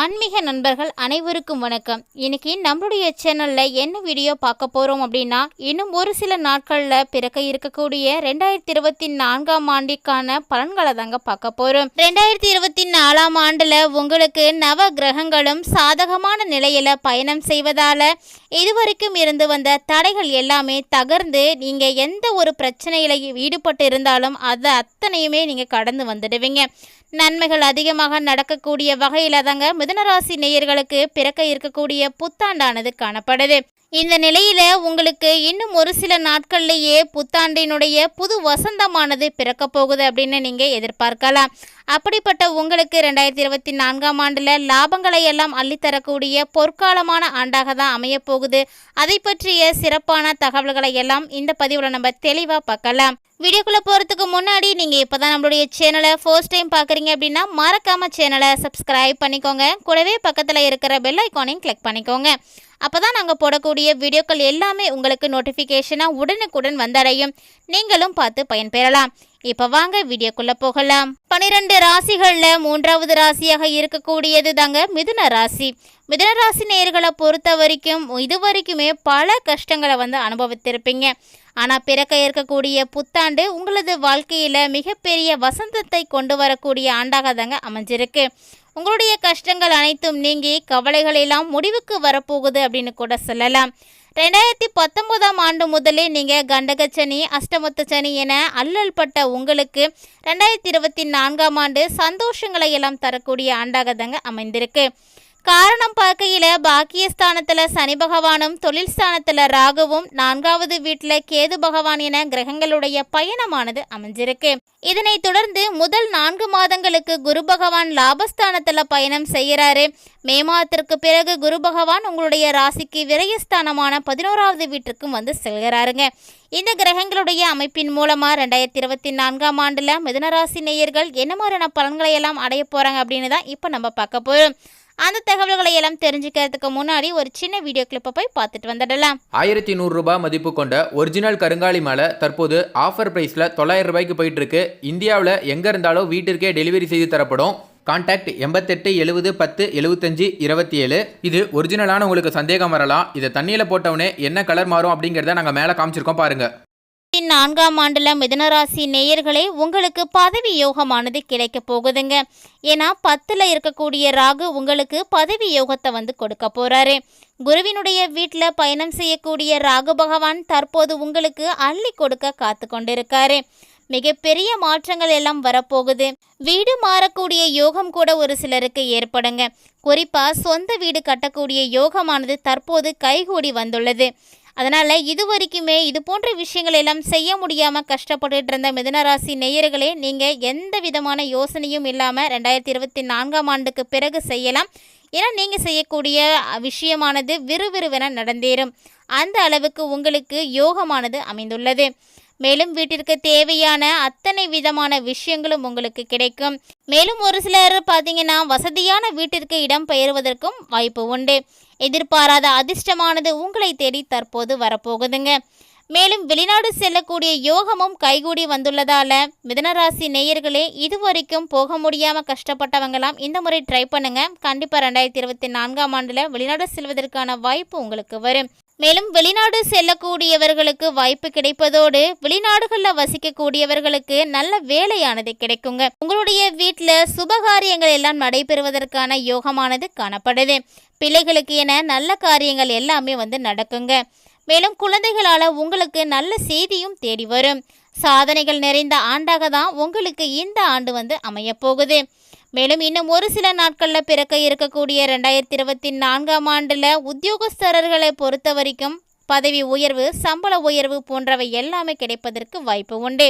ஆன்மீக நண்பர்கள் அனைவருக்கும் வணக்கம். இன்னைக்கு நம்மளுடைய சேனலில் என்ன வீடியோ பார்க்க போகிறோம் அப்படின்னா இன்னும் ஒரு சில நாட்களில் பிறக்க இருக்கக்கூடிய ரெண்டாயிரத்தி இருபத்தி நான்காம் ஆண்டிற்கான பலன்களை தாங்க பார்க்க போகிறோம் ரெண்டாயிரத்தி இருபத்தி நாலாம் ஆண்டில் உங்களுக்கு நவ கிரகங்களும் சாதகமான நிலையில் பயணம் செய்வதால் இதுவரைக்கும் இருந்து வந்த தடைகள் எல்லாமே தகர்ந்து நீங்கள் எந்த ஒரு பிரச்சனையில ஈடுபட்டு இருந்தாலும் அதை அத்தனையுமே நீங்கள் கடந்து வந்துடுவீங்க. நன்மைகள் அதிகமாக நடக்கக்கூடிய வகையில் தாங்க மிதுனராசி நேயர்களுக்கு பிறக்க இருக்கக்கூடிய புத்தாண்டானது காணப்படுது. இந்த நிலையில உங்களுக்கு இன்னும் ஒரு சில நாட்கள்லேயே புத்தாண்டினுடைய புது வசந்தமானது பிறக்க போகுது அப்படின்னு நீங்க எதிர்பார்க்கலாம். அப்படிப்பட்ட உங்களுக்கு ரெண்டாயிரத்தி இருபத்தி நான்காம் ஆண்டுல லாபங்களை எல்லாம் அள்ளித்தரக்கூடிய பொற்காலமான ஆண்டாக தான் அமைய போகுது. அதை பற்றிய சிறப்பான தகவல்களை எல்லாம் இந்த பதிவில் நம்ம தெளிவாக பார்க்கலாம். வீடியோக்குள்ளே போகிறதுக்கு முன்னாடி நீங்கள் இப்போ தான் நம்மளுடைய சேனலை ஃபர்ஸ்ட் டைம் பார்க்குறீங்க அப்படின்னா மறக்காமல் சேனலை சப்ஸ்கிரைப் பண்ணிக்கோங்க. கூடவே பக்கத்தில் இருக்கிற பெல் ஐக்கானையும் கிளிக் பண்ணிக்கோங்க. அப்போ தான் நாங்கள் போடக்கூடிய வீடியோக்கள் எல்லாமே உங்களுக்கு நோட்டிஃபிகேஷனாக உடனுக்குடன் வந்தடையும். நீங்களும் பார்த்து பயன்பெறலாம். இப்போ வாங்க வீடியோக்குள்ளே போகலாம். பன்னிரெண்டு ராசிகளில் மூன்றாவது ராசியாக இருக்கக்கூடியது தாங்க மிதுன ராசி. மிதுன ராசி நேர்களை பொறுத்த வரைக்கும் இது வரைக்குமே பல கஷ்டங்களை வந்து அனுபவித்திருப்பீங்க. ஆனால் பிறக்க இருக்கக்கூடிய புத்தாண்டு உங்களது வாழ்க்கையில் மிகப்பெரிய வசந்தத்தை கொண்டு வரக்கூடிய ஆண்டாக தாங்க அமைஞ்சிருக்கு. உங்களுடைய கஷ்டங்கள் அனைத்தும் நீங்கி கவலைகள் எல்லாம் முடிவுக்கு வரப்போகுது அப்படின்னு கூட சொல்லலாம். ரெண்டாயிரத்தி பத்தொன்பதாம் ஆண்டு முதலே நீங்கள் கண்டகச்சனி அஷ்டமத்து சனி என அல்லல் பட்ட உங்களுக்கு ரெண்டாயிரத்தி இருபத்தி நான்காம் ஆண்டு சந்தோஷங்களை எல்லாம் தரக்கூடிய ஆண்டாக தாங்க அமைந்திருக்கு. காரணம் பார்க்கையில் பாக்கியஸ்தானத்தில் சனி பகவானும் தொழில் ஸ்தானத்தில் ராகுவும் நான்காவது வீட்டில் கேது பகவான் என கிரகங்களுடைய பயணமானது அமைஞ்சிருக்கு. இதனைத் தொடர்ந்து முதல் நான்கு மாதங்களுக்கு குரு பகவான் லாபஸ்தானத்தில் பயணம் செய்கிறாரு. மே மாதத்திற்கு பிறகு குரு பகவான் உங்களுடைய ராசிக்கு விரயஸ்தானமான பதினோராவது வீட்டிற்கும் வந்து செல்கிறாருங்க. இந்த கிரகங்களுடைய அமைப்பின் மூலமாக ரெண்டாயிரத்தி இருபத்தி நான்காம் ஆண்டில் மிதனராசி நேயர்கள் என்ன மாதிரியான பலன்களை எல்லாம் அடைய போகிறாங்க அப்படின்னு தான் இப்போ நம்ம பார்க்க போகிறோம் அந்த தகவல்களை எல்லாம் தெரிஞ்சுக்கிறதுக்கு முன்னாடி ஒரு சின்ன வீடியோ கிளிப்பை போய் பார்த்துட்டு வந்துடலாம். ஆயிரத்தி நூறுரூபா மதிப்பு கொண்ட ஒரிஜினல் கருங்காலி மாலை தற்போது ஆஃபர் ப்ரைஸில் தொள்ளாயிரம் ரூபாய்க்கு போயிட்டு இருக்கு. இந்தியாவில் எங்கே இருந்தாலும் வீட்டிற்கே டெலிவரி செய்து தரப்படும். கான்டாக்ட் எண்பத்தெட்டு எழுபது பத்து எழுபத்தஞ்சு இருபத்தி ஏழு இது ஒரிஜினலான உங்களுக்கு சந்தேகம் வரலாம். இதை தண்ணியில் போட்டவுடனே என்ன கலர் மாறும் அப்படிங்கிறத நாங்கள் மேலே காமிச்சிருக்கோம் பாருங்கள் நான்காம் ஆண்டுல மிதனராசி நேயர்களே உங்களுக்கு பதவி யோகமானது கிடைக்க போகுதுங்க. ஏன்னா பத்துல இருக்கக்கூடிய ராகு உங்களுக்கு பதவி யோகத்தை வந்து கொடுக்க போறாரு. குருவினுடைய வீட்டில் பயணம் செய்யக்கூடிய ராகு பகவான் தற்போது உங்களுக்கு அள்ளி கொடுக்க காத்து கொண்டிருக்காரு. மிகப்பெரிய மாற்றங்கள் எல்லாம் வரப்போகுது. வீடு மாறக்கூடிய யோகம் கூட ஒரு சிலருக்கு ஏற்படுங்க. குறிப்பா சொந்த வீடு கட்டக்கூடிய யோகமானது தற்போது கைகூடி வந்துள்ளது. அதனால் இது வரைக்குமே இது போன்ற விஷயங்கள் எல்லாம் செய்ய முடியாமல் கஷ்டப்பட்டுட்டு இருந்த மிதனராசி நேயர்களே நீங்கள் எந்த விதமான யோசனையும் இல்லாமல் ரெண்டாயிரத்தி இருபத்தி நான்காம் ஆண்டுக்கு பிறகு செய்யலாம். ஏன்னா நீங்கள் செய்யக்கூடிய விஷயமானது விறுவிறுவென நடந்தேறும். அந்த அளவுக்கு உங்களுக்கு யோகமானது அமைந்துள்ளது. மேலும் வீட்டிற்கு தேவையான அத்தனை விதமான விஷயங்களும் உங்களுக்கு கிடைக்கும். மேலும் ஒரு சிலர் பார்த்தீங்கன்னா வசதியான வீட்டிற்கு இடம் பெயர்வதற்கும் வாய்ப்பு உண்டு. எதிர்பாராத அதிர்ஷ்டமானது உங்களை தேடி தற்போது வரப்போகுதுங்க. மேலும் வெளிநாடு செல்லக்கூடிய யோகமும் கைகூடி வந்துள்ளதால மிதனராசி நேயர்களே இதுவரைக்கும் போக முடியாம கஷ்டப்பட்டவங்களாம் இந்த முறை ட்ரை பண்ணுங்க. கண்டிப்பா ரெண்டாயிரத்தி இருபத்தி நான்காம் ஆண்டுல வெளிநாடு செல்வதற்கான வாய்ப்பு உங்களுக்கு வரும். மேலும் வெளிநாடு செல்லக்கூடியவர்களுக்கு வாய்ப்பு கிடைப்பதோடு வெளிநாடுகளில் வசிக்கக்கூடியவர்களுக்கு நல்ல வேலையானது கிடைக்குங்க. உங்களுடைய வீட்டில் சுபகாரியங்கள் எல்லாம் நடைபெறுவதற்கான யோகமானது காணப்படுது. பிள்ளைகளுக்கு என நல்ல காரியங்கள் எல்லாமே வந்து நடக்குங்க. மேலும் குழந்தைகளால் உங்களுக்கு நல்ல செய்தியும் தேடி வரும். சாதனைகள் நிறைந்த ஆண்டாக தான் உங்களுக்கு இந்த ஆண்டு வந்து அமையப்போகுது. மேலும் இன்னும் ஒரு சில நாட்களில் பிறக்க இருக்கக்கூடிய ரெண்டாயிரத்தி இருபத்தி நான்காம் ஆண்டில் உத்தியோகஸ்தரர்களை பொறுத்த வரைக்கும் பதவி உயர்வு சம்பள உயர்வு போன்றவை எல்லாமே கிடைப்பதற்கு வாய்ப்பு உண்டு.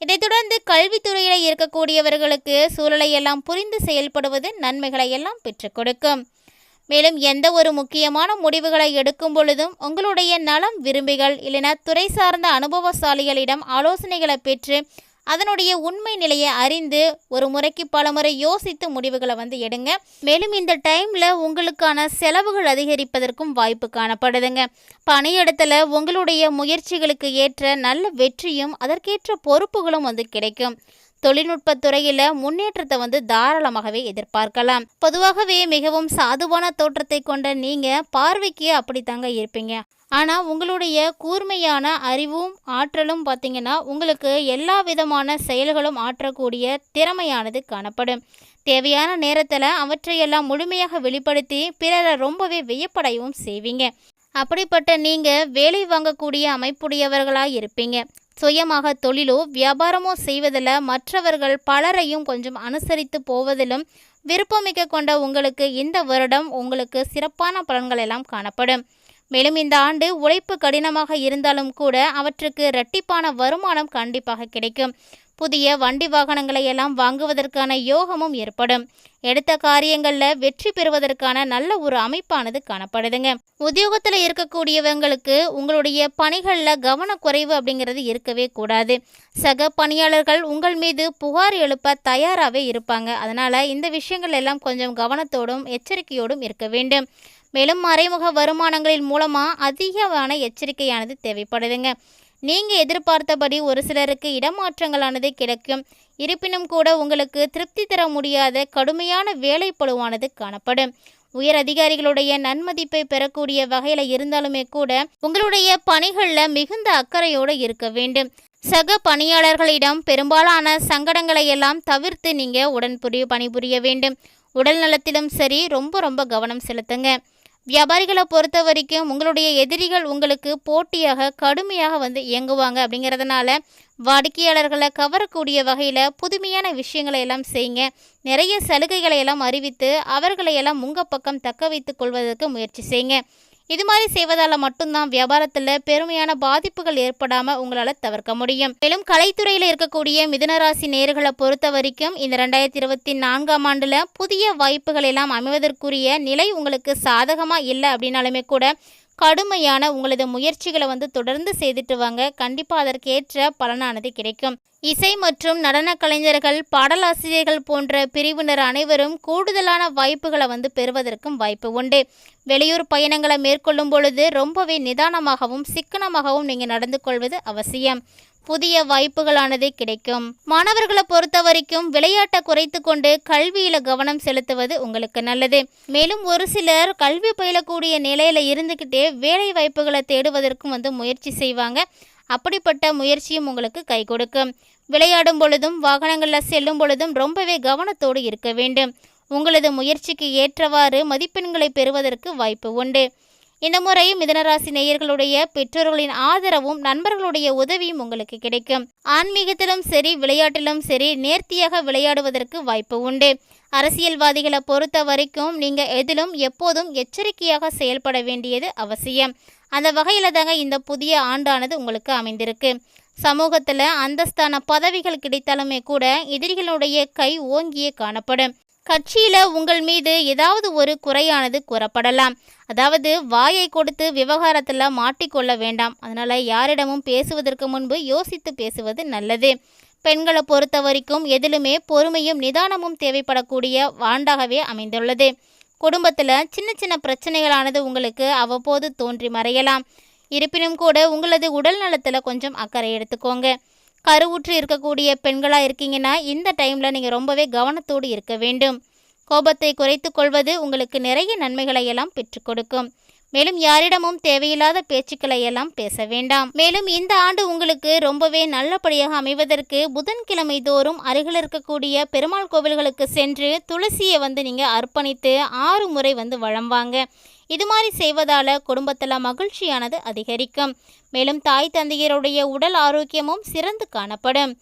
இதைத் தொடர்ந்து கல்வித்துறையில் இருக்கக்கூடியவர்களுக்கு சூழலை எல்லாம் புரிந்து செயல்படுவது நன்மைகளை எல்லாம் பெற்றுக் கொடுக்கும். மேலும் எந்த ஒரு முக்கியமான முடிவுகளை எடுக்கும் பொழுதும் உங்களுடைய நலம் விரும்பிகள் இல்லைனா துறை சார்ந்த அனுபவசாலிகளிடம் ஆலோசனைகளை பெற்று அதனுடைய உண்மை நிலையை அறிந்து ஒரு முறைக்கு பல முறை யோசித்து முடிவுகளை வந்து எடுங்க. மேலும் இந்த டைமில் உங்களுக்கான செலவுகள் அதிகரிப்பதற்கும் வாய்ப்பு காணப்படுதுங்க. பணியிடத்தில் உங்களுடைய முயற்சிகளுக்கு ஏற்ற நல்ல வெற்றியும் அதற்கேற்ற பொறுப்புகளும் வந்து கிடைக்கும். தொழில்நுட்ப துறையில முன்னேற்றத்தை வந்து தாராளமாகவே எதிர்பார்க்கலாம். பொதுவாகவே மிகவும் சாதுவான தோற்றத்தை கொண்ட நீங்க பார்வைக்கு அப்படித்தாங்க இருப்பீங்க. ஆனா உங்களுடைய கூர்மையான அறிவும் ஆற்றலும் பார்த்தீங்கன்னா உங்களுக்கு எல்லா விதமான செயல்களும் ஆற்றக்கூடிய திறமையானது காணப்படும். தேவையான நேரத்தில் அவற்றையெல்லாம் முழுமையாக வெளிப்படுத்தி பிறரை ரொம்பவே வியப்படையவும் செய்வீங்க. அப்படிப்பட்ட நீங்கள் வேலை வாங்கக்கூடிய அமைப்புடையவர்களாக இருப்பீங்க. சுயமாக தொழிலோ வியாபாரமோ செய்வதில் மற்றவர்கள் பலரையும் கொஞ்சம் அனுசரித்து போவதிலும் விருப்பமிக்க கொண்ட உங்களுக்கு இந்த வருடம் உங்களுக்கு சிறப்பான பலன்கள் எல்லாம் காணப்படும். மேலும் இந்த ஆண்டு உழைப்பு கடினமாக இருந்தாலும் கூட அவற்றுக்கு இரட்டிப்பான வருமானம் கண்டிப்பாக கிடைக்கும். புதிய வண்டி வாகனங்களை எல்லாம் வாங்குவதற்கான யோகமும் ஏற்படும். எடுத்த காரியங்களில் வெற்றி பெறுவதற்கான நல்ல ஒரு அமைப்பானது காணப்படுதுங்க. உத்தியோகத்தில் இருக்கக்கூடியவங்களுக்கு உங்களுடைய பணிகளில் கவனக்குறைவு அப்படிங்கிறது இருக்கவே கூடாது. சக பணியாளர்கள் உங்கள் மீது புகார் எழுப்ப தயாராகவே இருப்பாங்க. அதனால் இந்த விஷயங்கள் எல்லாம் கொஞ்சம் கவனத்தோடும் எச்சரிக்கையோடும் இருக்க வேண்டும். மேலும் மறைமுக வருமானங்களின் மூலமாக அதிகமான எச்சரிக்கையானது தேவைப்படுதுங்க. நீங்கள் எதிர்பார்த்தபடி ஒரு சிலருக்கு இடமாற்றங்களானது கிடைக்கும். இருப்பினும் கூட உங்களுக்கு திருப்தி தர முடியாத கடுமையான வேலைப்பளுவானது காணப்படும். உயர் அதிகாரிகளுடைய நன்மதிப்பை பெறக்கூடிய வகையில் இருந்தாலுமே கூட உங்களுடைய பணிகளில் மிகுந்த அக்கறையோடு இருக்க வேண்டும். சக பணியாளர்களிடம் பெரும்பாலான சங்கடங்களை எல்லாம் தவிர்த்து நீங்கள் உடன் புரிய பணிபுரிய வேண்டும். உடல் நலத்திலும் சரி ரொம்ப ரொம்ப கவனம் செலுத்துங்க. வியாபாரிகளை பொறுத்த வரைக்கும் உங்களுடைய எதிரிகள் உங்களுக்கு போட்டியாக கடுமையாக வந்து இயங்குவாங்க. அப்படிங்கிறதுனால வாடிக்கையாளர்களை கவரக்கூடிய வகையில் புதுமையான விஷயங்களை எல்லாம் செய்யுங்க. நிறைய சலுகைகளை எல்லாம் அறிவித்து அவர்களை எல்லாம் உங்கள் பக்கம் தக்க வைத்துக் கொள்வதற்கு முயற்சி செய்யுங்க. இது மாதிரி செய்வதால் மட்டும்தான் வியாபாரத்தில் பெருமையான பாதிப்புகள் ஏற்படாமல் உங்களால் தவிர்க்க முடியும். மேலும் கலைத்துறையில் இருக்கக்கூடிய மிதுனராசி நேர்களை பொறுத்த வரைக்கும் இந்த ரெண்டாயிரத்தி இருபத்தி நான்காம் ஆண்டில் புதிய வாய்ப்புகள் எல்லாம் அமைவதற்குரிய நிலை உங்களுக்கு சாதகமாக இல்லை அப்படின்னாலுமே கூட கடுமையான உங்களது முயற்சிகளை வந்து தொடர்ந்து செய்துட்டு வாங்க. கண்டிப்பாக அதற்கேற்ற பலனானது கிடைக்கும். இசை மற்றும் நடன கலைஞர்கள் பாடலாசிரியர்கள் போன்ற பிரிவினர் அனைவரும் கூடுதலான வாய்ப்புகளை வந்து பெறுவதற்கும் வாய்ப்பு உண்டு. வெளியூர் பயணங்களை மேற்கொள்ளும் பொழுது ரொம்பவே நிதானமாகவும் சிக்கனமாகவும் நீங்கள் நடந்து கொள்வது அவசியம். புதிய வாய்ப்புகளானது கிடைக்கும். மாணவர்களை பொறுத்த வரைக்கும் விளையாட்டை குறைத்து கொண்டு கல்வியில கவனம் செலுத்துவது உங்களுக்கு நல்லது. மேலும் ஒரு சிலர் கல்வி பயிலக்கூடிய நிலையில இருந்துக்கிட்டே வேலை வாய்ப்புகளை தேடுவதற்கும் வந்து முயற்சி செய்வாங்க. அப்படிப்பட்ட முயற்சியும் உங்களுக்கு கை கொடுக்கும். விளையாடும் பொழுதும் வாகனங்களில் செல்லும் பொழுதும் ரொம்பவே கவனத்தோடு இருக்க வேண்டும். உங்களது முயற்சிக்கு ஏற்றவாறு மதிப்பெண்களை பெறுவதற்கு வாய்ப்பு உண்டு. இந்த முறை மிதனராசி நேயர்களுடைய பெற்றோர்களின் ஆதரவும் நண்பர்களுடைய உதவியும் உங்களுக்கு கிடைக்கும். ஆன்மீகத்திலும் சரி விளையாட்டிலும் சரி நேர்த்தியாக விளையாடுவதற்கு வாய்ப்பு உண்டு. அரசியல்வாதிகளை பொறுத்த வரைக்கும் நீங்கள் எதிலும் எப்போதும் எச்சரிக்கையாக செயல்பட வேண்டியது அவசியம். அந்த வகையில் தாங்க இந்த புதிய ஆண்டானது உங்களுக்கு அமைந்திருக்கு. சமூகத்தில் அந்தஸ்தான பதவிகள் கிடைத்தாலுமே கூட எதிரிகளுடைய கை ஓங்கியே காணப்படும். கட்சியில் உங்கள் மீது ஏதாவது ஒரு குறையானது கூறப்படலாம். அதாவது வாயை கொடுத்து விவகாரத்தில் மாட்டிக்கொள்ள வேண்டாம். அதனால் யாரிடமும் பேசுவதற்கு முன்பு யோசித்து பேசுவது நல்லது. பெண்களை பொறுத்த வரைக்கும் எதிலுமே பொறுமையும் நிதானமும் தேவைப்படக்கூடிய ஆண்டாகவே அமைந்துள்ளது. குடும்பத்தில் சின்ன சின்ன பிரச்சனைகளானது உங்களுக்கு அவ்வப்போது தோன்றி மறையலாம். இருப்பினும் கூட உங்களது உடல் நலத்தில் கொஞ்சம் அக்கறை எடுத்துக்கோங்க. கருவுற்று இருக்கக்கூடிய பெண்களாக இருக்கீங்கன்னா இந்த டைமில் நீங்கள் ரொம்பவே கவனத்தோடு இருக்க வேண்டும். கோபத்தை குறைத்து கொள்வது உங்களுக்கு நிறைய நன்மைகளை எல்லாம் பெற்றுக் கொடுக்கும். மேலும் யாரிடமும் தேவையில்லாத பேச்சுக்களை எல்லாம் பேச வேண்டாம். மேலும் இந்த ஆண்டு உங்களுக்கு ரொம்பவே நல்லபடியாக அமைவதற்கு புதன்கிழமை தோறும் அருகில் இருக்கக்கூடிய பெருமாள் கோவில்களுக்கு சென்று துளசியை வந்து நீங்கள் அர்ப்பணித்து ஆறு முறை வந்து வழம்பாங்க வாங்க. இது மாதிரி செய்வதால் குடும்பத்தில் மகிழ்ச்சியானது அதிகரிக்கும். மேலும் தாய் தந்தையருடைய உடல் ஆரோக்கியமும் சிறந்து காணப்படும்.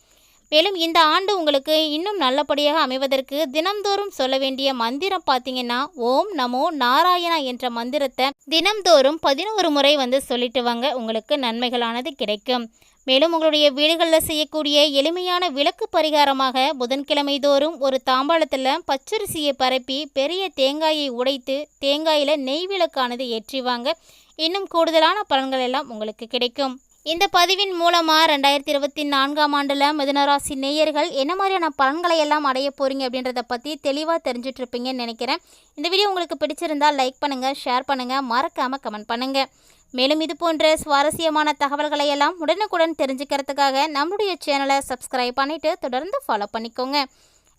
மேலும் இந்த ஆண்டு உங்களுக்கு இன்னும் நல்லபடியாக அமைவதற்கு தினம்தோறும் சொல்ல வேண்டிய மந்திரம் பார்த்தீங்கன்னா ஓம் நமோ நாராயணா என்ற மந்திரத்தை தினம்தோறும் பதினோரு முறை வந்து சொல்லிட்டு வாங்க உங்களுக்கு நன்மைகளானது கிடைக்கும். மேலும் உங்களுடைய வீடுகளில் செய்யக்கூடிய எளிமையான விளக்கு பரிகாரமாக புதன்கிழமை தோறும் ஒரு தாம்பாளத்தில் பச்சரிசியை பரப்பி பெரிய தேங்காயை உடைத்து தேங்காயில் நெய் விளக்கானது ஏற்றிவாங்க இன்னும் கூடுதலான பலன்கள் எல்லாம் உங்களுக்கு கிடைக்கும். இந்த பதிவின் மூலமாக ரெண்டாயிரத்தி இருபத்தி நான்காம் ஆண்டில் மிதுனராசி நேயர்கள் என்ன மாதிரியான பலன்களை எல்லாம் அடைய போகிறீங்க அப்படின்றத பற்றி தெளிவாக தெரிஞ்சிட்ருப்பீங்கன்னு நினைக்கிறேன். இந்த வீடியோ உங்களுக்கு பிடிச்சிருந்தால் லைக் பண்ணுங்கள் ஷேர் பண்ணுங்கள் மறக்காமல் கமெண்ட் பண்ணுங்கள் மேலும் இது போன்ற சுவாரஸ்யமான தகவல்களை எல்லாம் உடனுக்குடன் தெரிஞ்சுக்கிறதுக்காக நம்மளுடைய சேனலை சப்ஸ்கிரைப் பண்ணிவிட்டு தொடர்ந்து ஃபாலோ பண்ணிக்கோங்க.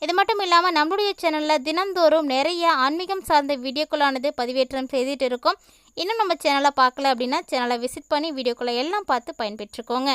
இது மட்டும் இல்லாமல் நம்மளுடைய சேனலில் தினந்தோறும் நிறைய ஆன்மீகம் சார்ந்த வீடியோக்களானது பதிவேற்றம் செய்துட்டு இருக்கோம். இன்னும் நம்ம சேனலை பார்க்கல அப்படின்னா சேனலை விசிட் பண்ணி வீடியோக்களை எல்லாம் பார்த்து பயன்பெற்றுக்கோங்க.